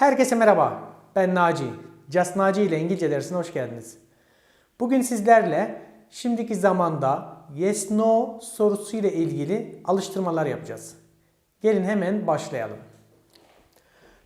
Herkese merhaba. Ben Naci. Just Naci ile İngilizce dersine hoş geldiniz. Bugün sizlerle şimdiki zamanda yes no sorusu ile ilgili alıştırmalar yapacağız. Gelin hemen başlayalım.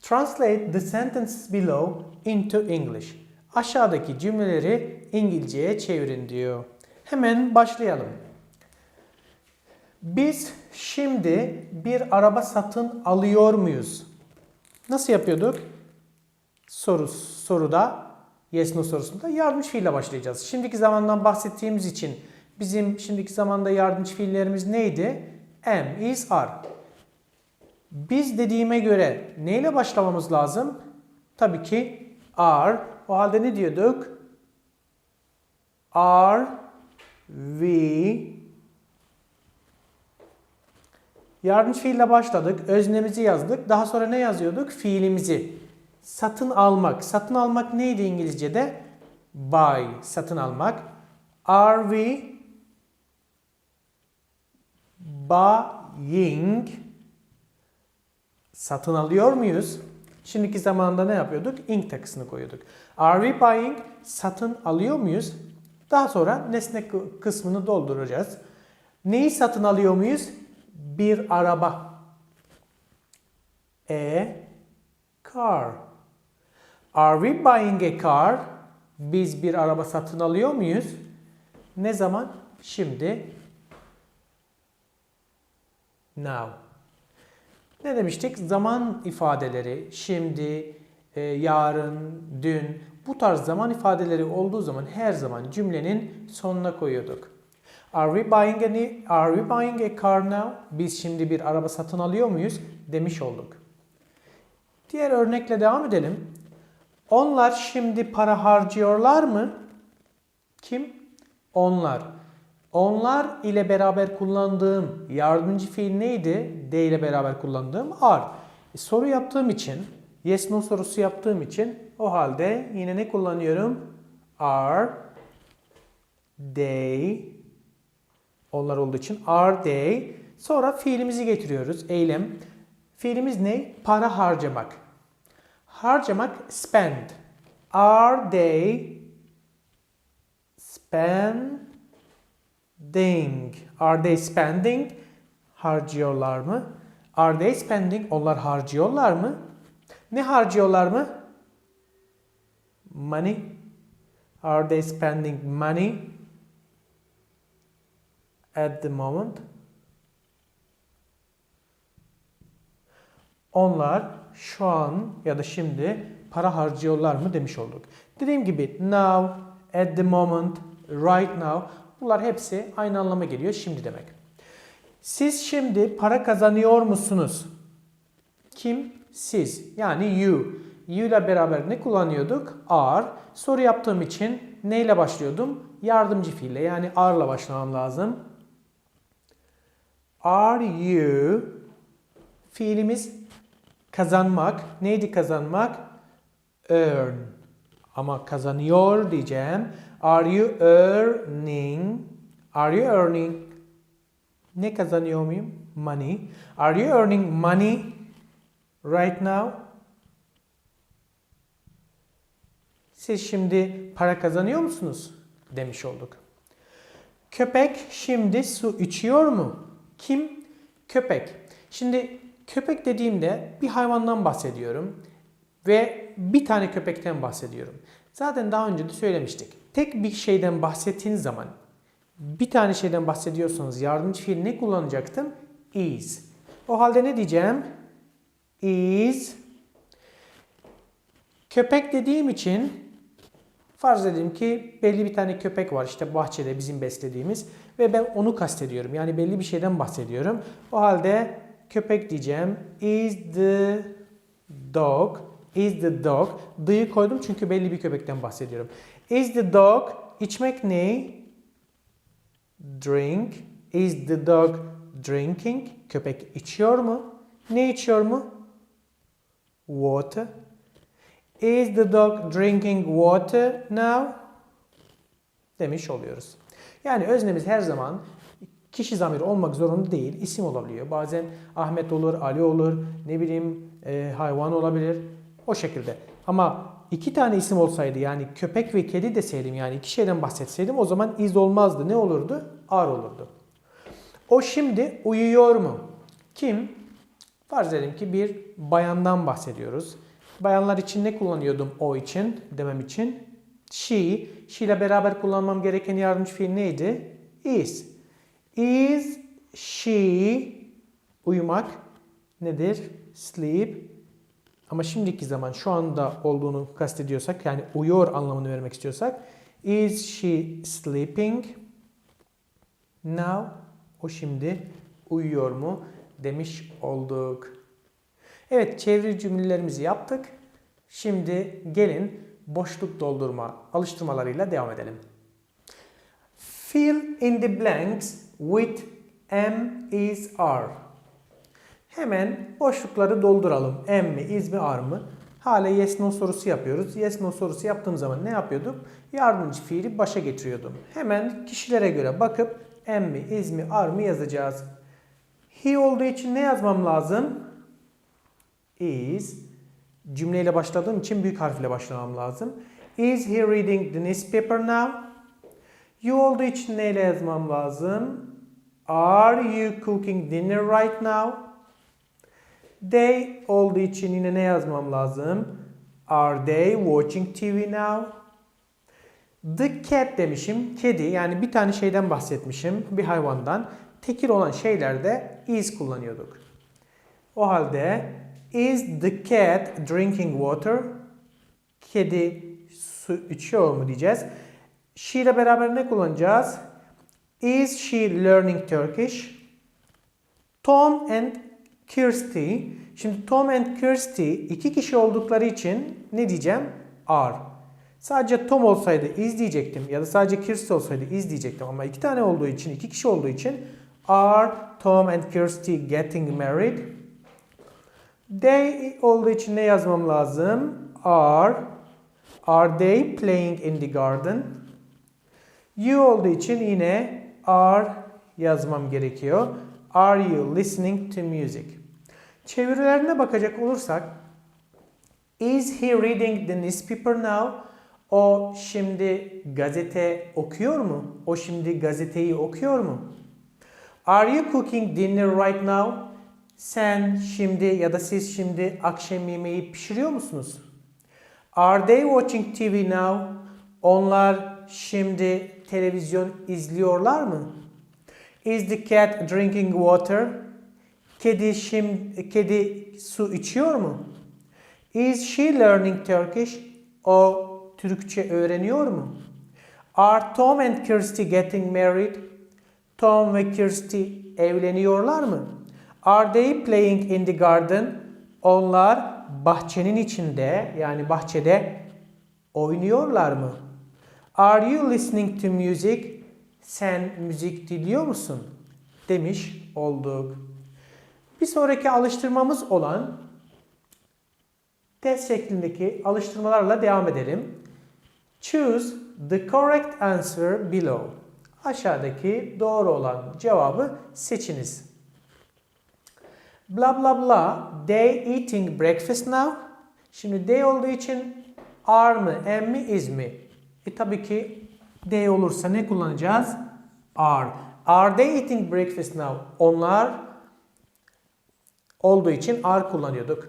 Translate the sentences below into English. Aşağıdaki cümleleri İngilizceye çevirin diyor. Hemen başlayalım. Biz şimdi bir araba satın alıyor muyuz? Nasıl yapıyorduk? Soru soruda yes no sorusunda yardımcı fiille başlayacağız. Şimdiki zamandan bahsettiğimiz için bizim şimdiki zamanda yardımcı fiillerimiz neydi? Am, is, are. Biz dediğime göre neyle başlamamız lazım? Tabii ki are. O halde ne diyorduk? Are we Yardımcı fiille başladık. Öznemizi yazdık. Daha sonra ne yazıyorduk? Fiilimizi. Satın almak. Satın almak neydi İngilizce'de? Buy. Satın almak. Are we buying? Satın alıyor muyuz? Şimdiki zamanda ne yapıyorduk? Ing takısını koyuyorduk. Are we buying? Satın alıyor muyuz? Daha sonra nesne kı- kısmını dolduracağız. Neyi satın alıyor muyuz? Bir araba. A car. Are we buying a car? Biz bir araba satın alıyor muyuz? Ne zaman? Şimdi. Now. Ne demiştik? Zaman ifadeleri, şimdi, e, yarın, dün bu tarz zaman ifadeleri olduğu zaman her zaman cümlenin sonuna koyuyorduk. Are we buying a new, are we buying a car now? Biz şimdi bir araba satın alıyor muyuz? demiş olduk. Diğer örnekle devam edelim. Onlar şimdi para harcıyorlar mı? Kim? Onlar. Onlar ile beraber kullandığım yardımcı fiil neydi? D ile beraber kullandığım are. E, soru yaptığım için, yes no sorusu yaptığım için o halde yine ne kullanıyorum? Are they onlar olduğu için are they. Sonra fiilimizi getiriyoruz. Eylem. Fiilimiz ne? Para harcamak. Harcamak spend. Are they spending? Are they spending? Harcıyorlar mı? Are they spending? Onlar harcıyorlar mı? Ne harcıyorlar mı? Money. Are they spending money at the moment? Onlar şu an ya da şimdi para harcıyorlar mı demiş olduk. Dediğim gibi now, at the moment, right now bunlar hepsi aynı anlama geliyor şimdi demek. Siz şimdi para kazanıyor musunuz? Kim? Siz. Yani you. You ile beraber ne kullanıyorduk? Are. Soru yaptığım için neyle başlıyordum? Yardımcı fiille yani are ile başlamam lazım. Are you fiilimiz kazanmak. Neydi kazanmak? Earn. Ama kazanıyor diyeceğim. Are you earning? Are you earning? Ne kazanıyor muyum? Money. Are you earning money right now? Siz şimdi para kazanıyor musunuz? Demiş olduk. Köpek şimdi su içiyor mu? Kim? Köpek. Şimdi köpek dediğimde bir hayvandan bahsediyorum ve bir tane köpekten bahsediyorum. Zaten daha önce de söylemiştik. Tek bir şeyden bahsettiğiniz zaman bir tane şeyden bahsediyorsanız yardımcı fiil ne kullanacaktım? Is. O halde ne diyeceğim? Is. Köpek dediğim için farz edelim ki belli bir tane köpek var işte bahçede bizim beslediğimiz ve ben onu kastediyorum. Yani belli bir şeyden bahsediyorum. O halde köpek diyeceğim. Is the dog. Is the dog. The'yı koydum çünkü belli bir köpekten bahsediyorum. Is the dog. içmek ne? Drink. Is the dog drinking? Köpek içiyor mu? Ne içiyor mu? Water. Is the dog drinking water now? Demiş oluyoruz. Yani öznemiz her zaman kişi zamiri olmak zorunda değil, isim olabiliyor. Bazen Ahmet olur, Ali olur, ne bileyim e, hayvan olabilir. O şekilde. Ama iki tane isim olsaydı yani köpek ve kedi deseydim yani iki şeyden bahsetseydim o zaman is olmazdı. Ne olurdu? Are olurdu. O şimdi uyuyor mu? Kim? Farz edelim ki bir bayandan bahsediyoruz. Bayanlar için ne kullanıyordum o için demem için? She. She ile beraber kullanmam gereken yardımcı fiil neydi? Is. Is she uyumak nedir? Sleep. Ama şimdiki zaman şu anda olduğunu kastediyorsak yani uyuyor anlamını vermek istiyorsak is she sleeping now? O şimdi uyuyor mu demiş olduk. Evet çeviri cümlelerimizi yaptık. Şimdi gelin boşluk doldurma alıştırmalarıyla devam edelim. Fill in the blanks with am, is, are. Hemen boşlukları dolduralım. Am mi, is mi, are mı? Hala yes no sorusu yapıyoruz. Yes no sorusu yaptığım zaman ne yapıyorduk? Yardımcı fiili başa getiriyordum. Hemen kişilere göre bakıp am mi, is mi, are mı yazacağız. He olduğu için ne yazmam lazım? Is. Cümleyle başladığım için büyük harfle başlamam lazım. Is he reading the newspaper now? You olduğu için neyle yazmam lazım? Are you cooking dinner right now? They olduğu için yine ne yazmam lazım? Are they watching TV now? The cat demişim. Kedi yani bir tane şeyden bahsetmişim. Bir hayvandan. Tekil olan şeylerde is kullanıyorduk. O halde is the cat drinking water? Kedi su içiyor mu diyeceğiz. She ile beraber ne kullanacağız? Is she learning Turkish? Tom and Kirsty. Şimdi Tom and Kirsty iki kişi oldukları için ne diyeceğim? Are. Sadece Tom olsaydı is diyecektim ya da sadece Kirsty olsaydı is diyecektim ama iki tane olduğu için, iki kişi olduğu için are Tom and Kirsty getting married? They olduğu için ne yazmam lazım? Are Are they playing in the garden? You olduğu için yine are yazmam gerekiyor. Are you listening to music? Çevirilerine bakacak olursak Is he reading the newspaper now? O şimdi gazete okuyor mu? O şimdi gazeteyi okuyor mu? Are you cooking dinner right now? Sen şimdi ya da siz şimdi akşam yemeği pişiriyor musunuz? Are they watching TV now? Onlar şimdi televizyon izliyorlar mı? Is the cat drinking water? Kedi şimdi kedi su içiyor mu? Is she learning Turkish? O Türkçe öğreniyor mu? Are Tom and Kirsty getting married? Tom ve Kirsty evleniyorlar mı? Are they playing in the garden? Onlar bahçenin içinde yani bahçede oynuyorlar mı? Are you listening to music? Sen müzik dinliyor musun? Demiş olduk. Bir sonraki alıştırmamız olan test şeklindeki alıştırmalarla devam edelim. Choose the correct answer below. Aşağıdaki doğru olan cevabı seçiniz. Bla bla bla. They eating breakfast now. Şimdi they olduğu için are mı, am mi, is mi? E tabii ki they olursa ne kullanacağız? Are. Are they eating breakfast now? Onlar olduğu için are kullanıyorduk.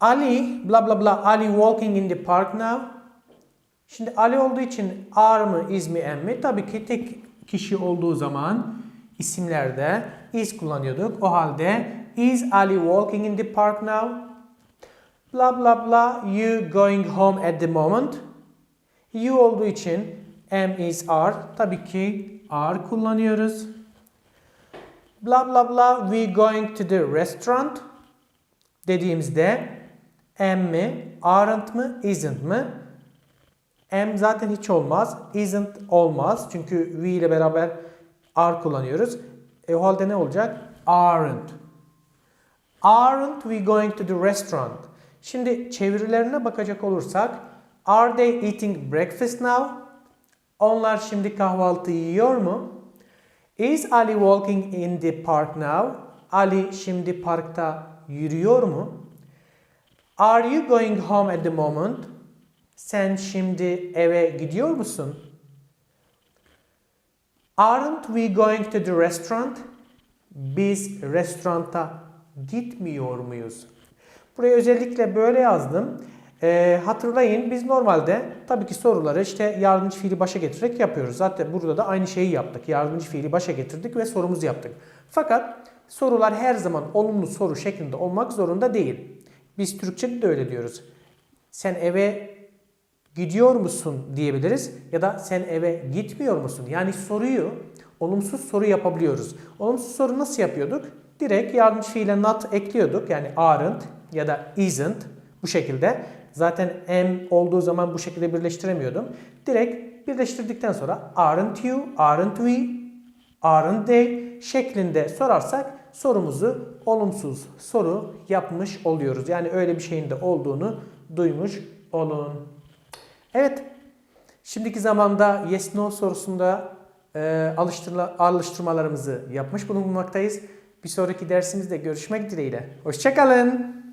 Ali, bla bla bla, Ali walking in the park now. Şimdi Ali olduğu için are mı, is mi, am mi? Tabii ki tek kişi olduğu zaman isimlerde is kullanıyorduk. O halde is Ali walking in the park now? Bla bla bla, you going home at the moment? You olduğu için am, is, are. Tabii ki are kullanıyoruz. Bla bla bla, we going to the restaurant? Dediğimizde am mi, aren't mı, isn't mı? Am zaten hiç olmaz. Isn't olmaz. Çünkü we ile beraber are kullanıyoruz. E o halde ne olacak? Aren't. Aren't we going to the restaurant? Şimdi çevirilerine bakacak olursak Are they eating breakfast now? Onlar şimdi kahvaltı yiyor mu? Is Ali walking in the park now? Ali şimdi parkta yürüyor mu? Are you going home at the moment? Sen şimdi eve gidiyor musun? Aren't we going to the restaurant? Biz restoranta gitmiyor muyuz? Buraya özellikle böyle yazdım. Ee, hatırlayın biz normalde tabii ki soruları işte yardımcı fiili başa getirerek yapıyoruz. Zaten burada da aynı şeyi yaptık. Yardımcı fiili başa getirdik ve sorumuzu yaptık. Fakat sorular her zaman olumlu soru şeklinde olmak zorunda değil. Biz Türkçe'de de öyle diyoruz. Sen eve gidiyor musun diyebiliriz ya da sen eve gitmiyor musun? Yani soruyu olumsuz soru yapabiliyoruz. Olumsuz soru nasıl yapıyorduk? Direkt yardımcı fiile not ekliyorduk. Yani aren't ya da isn't bu şekilde. Zaten am olduğu zaman bu şekilde birleştiremiyordum. Direkt birleştirdikten sonra aren't you, aren't we, aren't they şeklinde sorarsak sorumuzu olumsuz soru yapmış oluyoruz. Yani öyle bir şeyin de olduğunu duymuş olun. Evet. Şimdiki zamanda yes no sorusunda e, alıştırma, alıştırmalarımızı yapmış bulunmaktayız. Bir sonraki dersimizde görüşmek dileğiyle. Hoşçakalın.